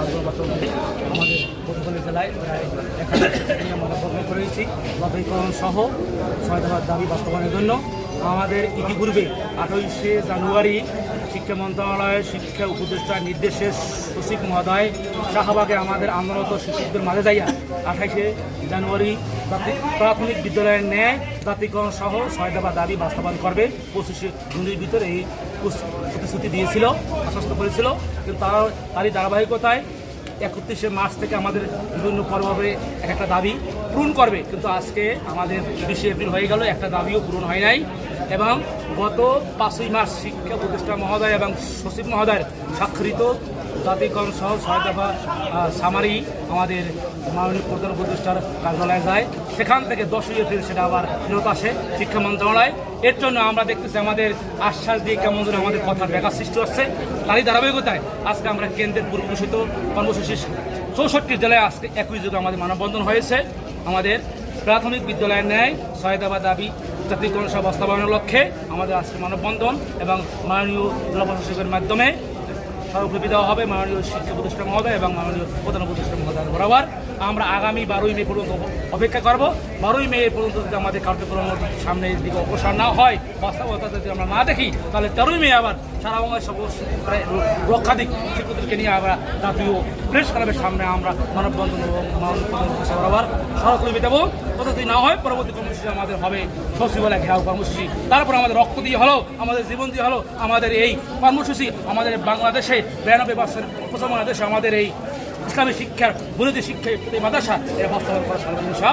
আমাদের পটুয়াখালী জেলায় প্রায় এখানে আমরা প্রোগ্রাম করেছি। সহ সহায়তার দাবি বাস্তবায়নের জন্য। আমাদের ইতিপূর্বে আঠাইশে জানুয়ারি শিক্ষা মন্ত্রণালয়ের শিক্ষা উপদেষ্টার নির্দেশে সচিব মহোদয় শাহবাগে আমাদের আন্দোলনত শিক্ষকদের মাঝে যাইয়া আঠাইশে জানুয়ারি প্রাথমিক বিদ্যালয়ের ন্যায় জাতিকরণ সহ ছয় দফা দাবি বাস্তবায়ন করবে। পঁচিশে জুনের ভিতরে এই প্রতিশ্রুতি দিয়েছিল, আশ্বস্ত করেছিল। কিন্তু তারা, তারই ধারাবাহিকতায় একত্রিশে মার্চ থেকে আমাদের বিভিন্ন পর্বে এক একটা দাবি পূরণ করবে। কিন্তু আজকে আমাদের বিশে এপ্রিল হয়ে গেল, একটা দাবিও পূরণ হয় নাই। এবং গত পাঁচই মার্চ শিক্ষা উপদেষ্টা মহোদয় এবং সচিব মহোদয়ের স্বাক্ষরিত জাতিকরণ সহ ছয় দফা সামারি আমাদের মাননীয় প্রধান উপদেষ্টার কার্যালয়ে যায়। সেখান থেকে দশই এপ্রিল সেটা আবার ফেরত আসে শিক্ষা মন্ত্রণালয়। এর জন্য আমরা দেখতেছি আমাদের আশ্বাস দিয়ে কেমন যেন আমাদের কথার ব্যাঘাত সৃষ্টি হচ্ছে। তারই ধারাবাহিকতায় আজকে আমরা কেন্দ্রের পূর্বঘোষিত কর্মসূচি চৌষট্টি জেলায় আজকে একই যুগে আমাদের মানববন্ধন হয়েছে। আমাদের প্রাথমিক বিদ্যালয়ের ন্যায় সহায়তা দাবি জাতীয়করণ সহ বাস্তবায়নের লক্ষ্যে আমাদের আজকে মানববন্ধন এবং মাননীয় জেলা প্রশাসকের মাধ্যমে স্মারকলিপি দেওয়া হবে, মাননীয় শিক্ষা প্রতিষ্ঠান হবে এবং মাননীয় প্রধান প্রতিষ্ঠান বরাবর। আমরা আগামী বারোই মে পর্যন্ত অপ- অপেক্ষা করব। বারোই মে পর্যন্ত যদি আমাদের কার্যক্রম সামনের দিকে অগ্রসর না হয়, বাস্তবতা যদি আমরা না দেখি, তাহলে তেরোই মে আবার সারা বাংলায় সমস্ত রক্ষাধিক শিক্ষকদেরকে নিয়ে আমরা জাতীয় প্রেস ক্লাবের সামনে আমরা মানববন্ধন এবং প্রধান প্রতিষ্ঠা দেবো। যদি না হয়, পরবর্তী কর্মসূচি আমাদের হবে সচিবালয় ঘেরাও কর্মসূচি। তারপর আমাদের রক্ত দিয়ে হলো, আমাদের জীবন দিয়ে হলো, আমাদের এই কর্মসূচি, আমাদের বাংলাদেশে বিরানব্বই পার্সেন্ট মুসলমান দেশে আমাদের এই ইসলামী শিক্ষার বিরোধী শিক্ষা মাদাসা এর বাস্তবায়ন করা সর্বনিশা